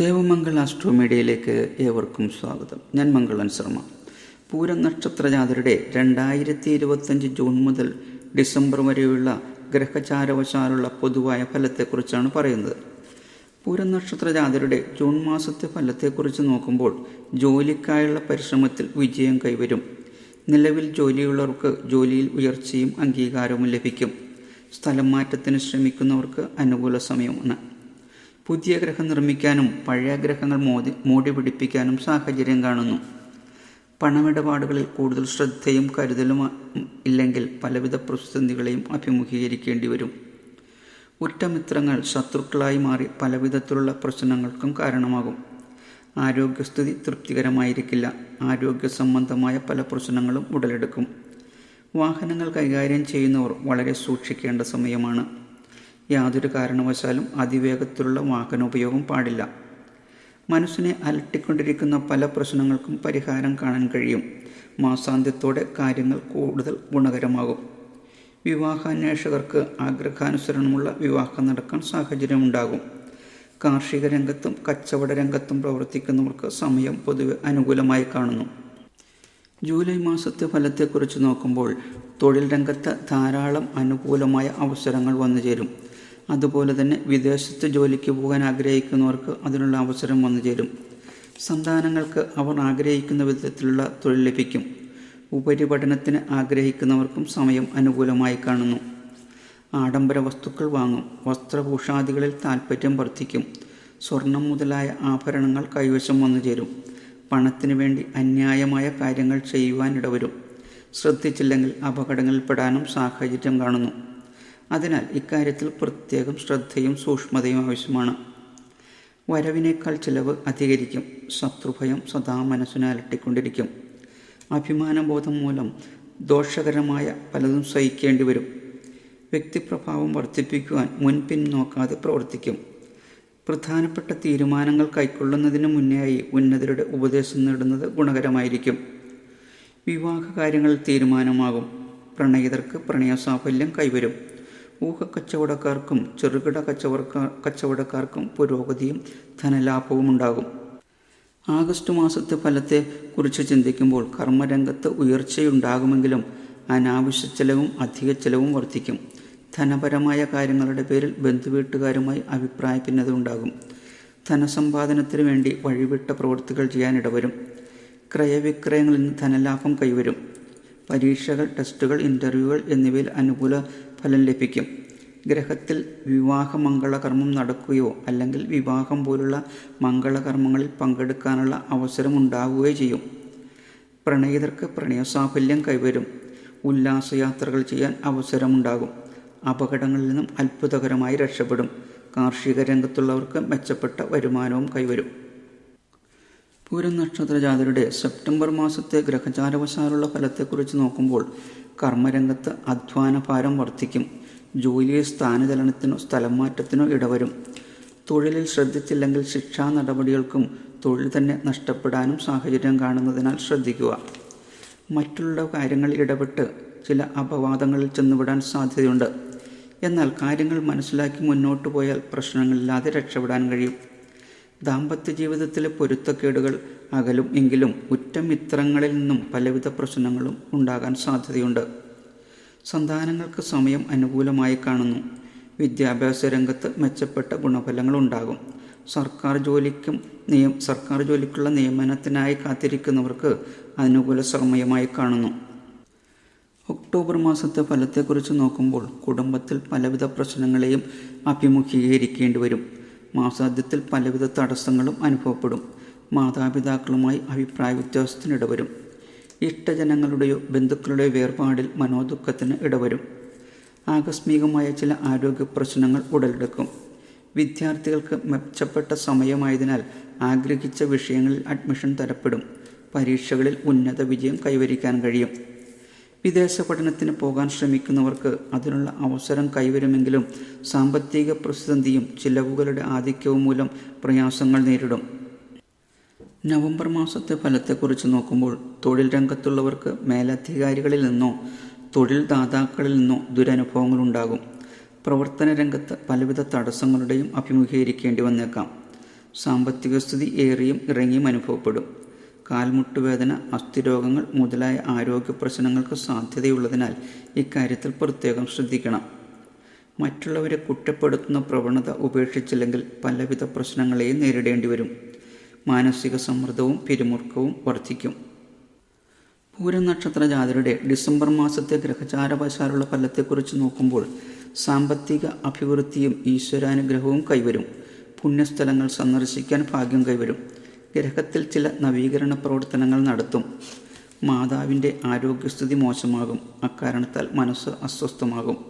ദേവമംഗൾ astro മീഡിയയിലേക്ക് ഏവർക്കും സ്വാഗതം. ഞാൻ മംഗളൻ ശർമ്മ. പൂരം നക്ഷത്ര ജാതരുടെ രണ്ടായിരത്തി ഇരുപത്തഞ്ച് ജൂൺ മുതൽ ഡിസംബർ വരെയുള്ള ഗ്രഹചാരവശാലുള്ള പൊതുവായ ഫലത്തെക്കുറിച്ചാണ് പറയുന്നത്. പൂരം നക്ഷത്ര ജാതരുടെ ജൂൺ മാസത്തെ ഫലത്തെക്കുറിച്ച് നോക്കുമ്പോൾ ജോലിക്കായുള്ള പരിശ്രമത്തിൽ വിജയം കൈവരും. നിലവിൽ ജോലിയുള്ളവർക്ക് ജോലിയിൽ ഉയർച്ചയും അംഗീകാരവും ലഭിക്കും. സ്ഥലം മാറ്റത്തിന് ശ്രമിക്കുന്നവർക്ക് അനുകൂല സമയമാണ്. പുതിയ ഗ്രഹം നിർമ്മിക്കാനും പഴയ ഗ്രഹങ്ങൾ മോദി മോടി പിടിപ്പിക്കാനും സാഹചര്യം കാണുന്നു. പണമിടപാടുകളിൽ കൂടുതൽ ശ്രദ്ധയും കരുതലും ഇല്ലെങ്കിൽ പലവിധ പ്രതിസന്ധികളെയും അഭിമുഖീകരിക്കേണ്ടി വരും. ഉറ്റമിത്രങ്ങൾ ശത്രുക്കളായി മാറി പലവിധത്തിലുള്ള പ്രശ്നങ്ങൾക്കും കാരണമാകും. ആരോഗ്യസ്ഥിതി തൃപ്തികരമായിരിക്കില്ല. ആരോഗ്യ സംബന്ധമായ പല പ്രശ്നങ്ങളും ഉടലെടുക്കും. വാഹനങ്ങൾ കൈകാര്യം ചെയ്യുന്നവർ വളരെ സൂക്ഷിക്കേണ്ട സമയമാണ്. യാതൊരു കാരണവശാലും അതിവേഗത്തിലുള്ള വാഹനോപയോഗം പാടില്ല. മനസ്സിനെ അലട്ടിക്കൊണ്ടിരിക്കുന്ന പല പ്രശ്നങ്ങൾക്കും പരിഹാരം കാണാൻ കഴിയും. മാസാന്ത്യത്തോടെ കാര്യങ്ങൾ കൂടുതൽ ഗുണകരമാകും. വിവാഹാന്വേഷകർക്ക് ആഗ്രഹാനുസരണമുള്ള വിവാഹം നടക്കാൻ സാഹചര്യമുണ്ടാകും. കാർഷിക രംഗത്തും കച്ചവട രംഗത്തും പ്രവർത്തിക്കുന്നവർക്ക് സമയം പൊതുവെ അനുകൂലമായി കാണുന്നു. ജൂലൈ മാസത്തെ ഫലത്തെക്കുറിച്ച് നോക്കുമ്പോൾ തൊഴിൽ രംഗത്ത് ധാരാളം അനുകൂലമായ അവസരങ്ങൾ വന്നു ചേരും അതുപോലെ തന്നെ വിദേശത്ത് ജോലിക്ക് പോകാൻ ആഗ്രഹിക്കുന്നവർക്ക് അതിനുള്ള അവസരം വന്നു ചേരും. സന്താനങ്ങൾക്ക് അവർ ആഗ്രഹിക്കുന്ന വിധത്തിലുള്ള തൊഴിൽ ലഭിക്കും. ഉപരിപഠനത്തിന് ആഗ്രഹിക്കുന്നവർക്കും സമയം അനുകൂലമായി കാണുന്നു. ആഡംബര വസ്തുക്കൾ വാങ്ങും. വസ്ത്രഭൂഷാദികളിൽ താൽപ്പര്യം വർദ്ധിക്കും. സ്വർണം മുതലായ ആഭരണങ്ങൾ കൈവശം വന്നു ചേരും. പണത്തിന് വേണ്ടി അന്യായമായ കാര്യങ്ങൾ ചെയ്യുവാനിടവരും ശ്രദ്ധിച്ചില്ലെങ്കിൽ അപകടങ്ങളിൽപ്പെടാനും സാഹചര്യം കാണുന്നു. അതിനാൽ ഇക്കാര്യത്തിൽ പ്രത്യേകം ശ്രദ്ധയും സൂക്ഷ്മതയും ആവശ്യമാണ്. വരവിനേക്കാൾ ചിലവ് അധികരിക്കും. ശത്രുഭയം സദാ മനസ്സിനെ അലട്ടിക്കൊണ്ടിരിക്കും. അഭിമാനബോധം മൂലം ദോഷകരമായ പലതും സഹിക്കേണ്ടി വരും വ്യക്തിപ്രഭാവം വർദ്ധിപ്പിക്കുവാൻ മുൻപിൻ നോക്കാതെ പ്രവർത്തിക്കും. പ്രധാനപ്പെട്ട തീരുമാനങ്ങൾ കൈക്കൊള്ളുന്നതിന് മുന്നേയായി ഉന്നതരുടെ ഉപദേശം നേടുന്നത് ഗുണകരമായിരിക്കും. വിവാഹ കാര്യങ്ങളിൽ തീരുമാനമാകും. പ്രണയിതർക്ക് പ്രണയസാഫല്യം കൈവരും. ഊഹക്കച്ചവടക്കാർക്കും ചെറുകിട കച്ചവടക്കാർ കച്ചവടക്കാർക്കും പുരോഗതിയും ധനലാഭവും ഉണ്ടാകും. ആഗസ്റ്റ് മാസത്തെ ഫലത്തെ കുറിച്ച് ചിന്തിക്കുമ്പോൾ കർമ്മരംഗത്ത് ഉയർച്ചയുണ്ടാകുമെങ്കിലും അനാവശ്യ ചെലവും അധിക ചെലവും വർദ്ധിക്കും. ധനപരമായ കാര്യങ്ങളുടെ പേരിൽ ബന്ധുവീട്ടുകാരുമായി അഭിപ്രായ ഭിന്നത ഉണ്ടാകും. ധനസമ്പാദനത്തിന് വേണ്ടി വഴിവിട്ട പ്രവൃത്തികൾ ചെയ്യാൻ ഇടവരും. ക്രയവിക്രയങ്ങളിൽ നിന്ന് ധനലാഭം കൈവരും. പരീക്ഷകൾ ടെസ്റ്റുകൾ ഇന്റർവ്യൂകൾ എന്നിവയിൽ അനുകൂല ഫലം ലഭിക്കും. ഗ്രഹത്തിൽ വിവാഹ മംഗളകർമ്മം നടക്കുകയോ അല്ലെങ്കിൽ വിവാഹം പോലുള്ള മംഗളകർമ്മങ്ങളിൽ പങ്കെടുക്കാനുള്ള അവസരം ഉണ്ടാവുകയോ ചെയ്യും. പ്രണയിതർക്ക് പ്രണയസാഫല്യം കൈവരും. ഉല്ലാസയാത്രകൾ ചെയ്യാൻ അവസരമുണ്ടാകും. അപകടങ്ങളിൽ നിന്നും അത്ഭുതകരമായി രക്ഷപ്പെടും. കാർഷിക രംഗത്തുള്ളവർക്ക് മെച്ചപ്പെട്ട വരുമാനവും കൈവരും. പൂരം നക്ഷത്ര ജാതരുടെ സെപ്റ്റംബർ മാസത്തെ ഗ്രഹചാരവശാലുള്ള ഫലത്തെക്കുറിച്ച് നോക്കുമ്പോൾ കർമ്മരംഗത്ത് അധ്വാന ഭാരം വർദ്ധിക്കും. ജോലിയിൽ സ്ഥാനചലനത്തിനോ സ്ഥലം മാറ്റത്തിനോ ഇടവരും. തൊഴിലിൽ ശ്രദ്ധിച്ചില്ലെങ്കിൽ ശിക്ഷാ നടപടികൾക്കും തൊഴിൽ തന്നെ നഷ്ടപ്പെടാനും സാഹചര്യം കാണുന്നതിനാൽ ശ്രദ്ധിക്കുക. മറ്റുള്ള കാര്യങ്ങളിൽ ഇടപെട്ട് ചില അപവാദങ്ങളിൽ ചെന്നുവിടാൻ സാധ്യതയുണ്ട്. എന്നാൽ കാര്യങ്ങൾ മനസ്സിലാക്കി മുന്നോട്ട് പോയാൽ പ്രശ്നങ്ങളില്ലാതെ രക്ഷപ്പെടാൻ കഴിയും. ദാമ്പത്യ ജീവിതത്തിലെ പൊരുത്തക്കേടുകൾ അകലും എങ്കിലും ഉറ്റ മിത്രങ്ങളിൽ നിന്നും പലവിധ പ്രശ്നങ്ങളും ഉണ്ടാകാൻ സാധ്യതയുണ്ട്. സന്താനങ്ങൾക്ക് സമയം അനുകൂലമായി കാണുന്നു. വിദ്യാഭ്യാസ രംഗത്ത് മെച്ചപ്പെട്ട ഗുണഫലങ്ങൾ ഉണ്ടാകും. സർക്കാർ ജോലിക്കും നിയം സർക്കാർ ജോലിക്കുള്ള നിയമനത്തിനായി കാത്തിരിക്കുന്നവർക്ക് അനുകൂല സമയമായി കാണുന്നു. ഒക്ടോബർ മാസത്തെ ഫലത്തെക്കുറിച്ച് നോക്കുമ്പോൾ കുടുംബത്തിൽ പലവിധ പ്രശ്നങ്ങളെയും അഭിമുഖീകരിക്കേണ്ടി വരും. മാസാദ്യത്തിൽ പലവിധ തടസ്സങ്ങളും അനുഭവപ്പെടും. മാതാപിതാക്കളുമായി അഭിപ്രായ വ്യത്യാസത്തിന് ഇടവരും ഇഷ്ടജനങ്ങളുടെയോ ബന്ധുക്കളുടെയോ വേർപാടിൽ മനോദുഃഖത്തിന് ഇടവരും. ആകസ്മികമായ ചില ആരോഗ്യ പ്രശ്നങ്ങൾ ഉടലെടുക്കും. വിദ്യാർത്ഥികൾക്ക് മെച്ചപ്പെട്ട സമയമായതിനാൽ ആഗ്രഹിച്ച വിഷയങ്ങളിൽ അഡ്മിഷൻ തരപ്പെടും. പരീക്ഷകളിൽ ഉന്നത വിജയം കൈവരിക്കാൻ കഴിയും. വിദേശ പഠനത്തിന് പോകാൻ ശ്രമിക്കുന്നവർക്ക് അതിനുള്ള അവസരം കൈവരുമെങ്കിലും സാമ്പത്തിക പ്രതിസന്ധിയും ചിലവുകളുടെ ആധിക്യവും മൂലം പ്രയാസങ്ങൾ നേരിടും. നവംബർ മാസത്തെ ഫലത്തെക്കുറിച്ച് നോക്കുമ്പോൾ തൊഴിൽ രംഗത്തുള്ളവർക്ക് മേലധികാരികളിൽ നിന്നോ തൊഴിൽ ദാതാക്കളിൽ നിന്നോ ദുരനുഭവങ്ങളുണ്ടാകും പ്രവർത്തന രംഗത്ത് പലവിധ തടസ്സങ്ങളുടെയും അഭിമുഖീകരിക്കേണ്ടി വന്നേക്കാം. സാമ്പത്തിക സ്ഥിതി ഏറിയും ഇറങ്ങിയും അനുഭവപ്പെടും. കാൽമുട്ടുവേദന അസ്ഥിരോഗങ്ങൾ മുതലായ ആരോഗ്യ പ്രശ്നങ്ങൾക്ക് സാധ്യതയുള്ളതിനാൽ ഇക്കാര്യത്തിൽ പ്രത്യേകം ശ്രദ്ധിക്കണം. മറ്റുള്ളവരെ കുറ്റപ്പെടുത്തുന്ന പ്രവണത ഉപേക്ഷിച്ചില്ലെങ്കിൽ പലവിധ പ്രശ്നങ്ങളെയും നേരിടേണ്ടി വരും. മാനസിക സമ്മർദ്ദവും പിരിമുറുക്കവും വർദ്ധിക്കും. പൂരം നക്ഷത്ര ജാതരുടെ ഡിസംബർ മാസത്തെ ഗ്രഹചാരവശാലുള്ള ഫലത്തെക്കുറിച്ച് നോക്കുമ്പോൾ സാമ്പത്തിക അഭിവൃദ്ധിയും ഈശ്വരാനുഗ്രഹവും കൈവരും. പുണ്യസ്ഥലങ്ങൾ സന്ദർശിക്കാൻ ഭാഗ്യം കൈവരും. ഗ്രഹത്തിൽ ചില നവീകരണ പ്രവർത്തനങ്ങൾ നടത്തും. മാതാവിന്റെ ആരോഗ്യസ്ഥിതി മോശമാകും. അക്കാരണത്താൽ മനസ്സ് അസ്വസ്ഥമാകും.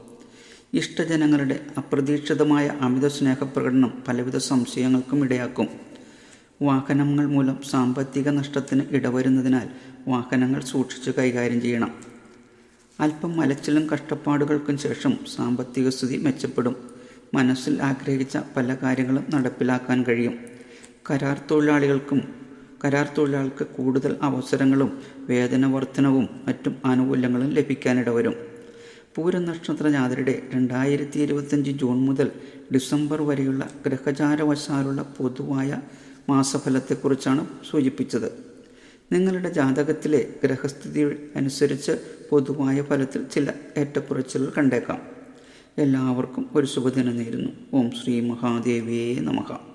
ഇഷ്ടജനങ്ങളുടെ അപ്രതീക്ഷിതമായ അമിത സ്നേഹപ്രകടനം പലവിധ സംശയങ്ങൾക്കും ഇടയാക്കും. വാഹനങ്ങൾ മൂലം സാമ്പത്തിക നഷ്ടത്തിന് ഇടവരുന്നതിനാൽ വാഹനങ്ങൾ സൂക്ഷിച്ച് കൈകാര്യം ചെയ്യണം. അല്പം മലച്ചിലും കഷ്ടപ്പാടുകൾക്കും ശേഷം സാമ്പത്തിക സ്ഥിതി മെച്ചപ്പെടും. മനസ്സിൽ ആഗ്രഹിച്ച പല കാര്യങ്ങളും നടപ്പിലാക്കാൻ കഴിയും. കരാർ തൊഴിലാളികൾക്കും കരാർ തൊഴിലാളികൾക്ക് കൂടുതൽ അവസരങ്ങളും വേതന വർധനവും മറ്റും ആനുകൂല്യങ്ങളും ലഭിക്കാനിടവരും. വരും നക്ഷത്ര ജാതരുടെ രണ്ടായിരത്തി ഇരുപത്തഞ്ച് ജൂൺ മുതൽ ഡിസംബർ വരെയുള്ള ഗ്രഹചാരവശാലുള്ള പൊതുവായ മാസഫലത്തെക്കുറിച്ചാണ് സൂചിപ്പിച്ചത്. നിങ്ങളുടെ ജാതകത്തിലെ ഗ്രഹസ്ഥിതി അനുസരിച്ച് പൊതുവായ ഫലത്തിൽ ചില ഏറ്റക്കുറച്ചിലുകൾ കണ്ടേക്കാം. എല്ലാവർക്കും ഒരു ശുഭദിനം നേരുന്നു. ഓം ശ്രീ മഹാദേവിയേ നമഃ.